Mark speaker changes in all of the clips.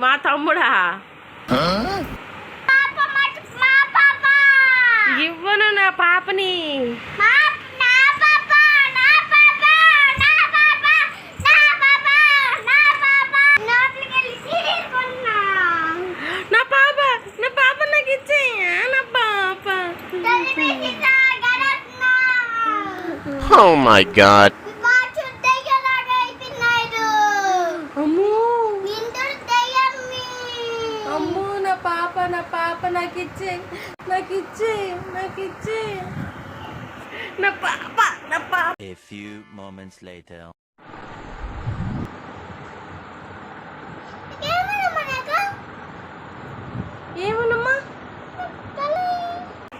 Speaker 1: మా తమ్ముడా?
Speaker 2: పాప మట్- మా పాప
Speaker 1: ఇవ్వను నా పాపని.
Speaker 2: మా నా పాప నా పాప
Speaker 1: నాకు నా పాప.
Speaker 3: Oh my god.
Speaker 2: మా చుట్టయ్యలాగా అయిపోయినాడు
Speaker 1: అమ్మో
Speaker 2: ఇందరు దయ్యమ్మి
Speaker 1: అమ్మో నా పాప నా పాప నాకు ఇచ్చే నాకు ఇచ్చే నాకు ఇచ్చే నా పాప నా పాప.
Speaker 4: A few moments later.
Speaker 2: ఏమన్నా మనకు
Speaker 1: ఏమన్నమ్మా
Speaker 2: తల్లి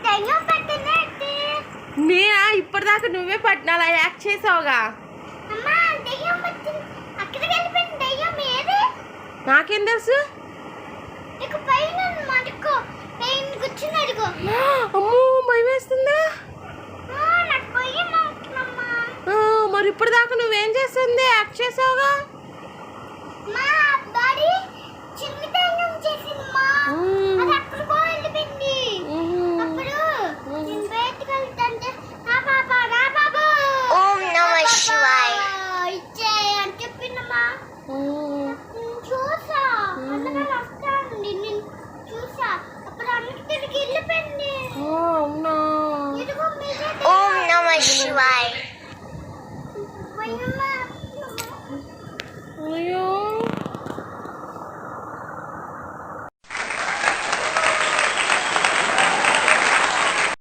Speaker 2: దయ్యం పట్టినట్టు
Speaker 1: నేనా? ఇప్పటిదాకా నువ్వే పట్టిన అలా యాక్ట్ చేసావుగా? నాకేం తెలుసు? అమ్మో భయం వేస్తుందా మరి ఇప్పటిదాకా నువ్వేం చేస్తుంది? యాక్ట్ చేసావుగా?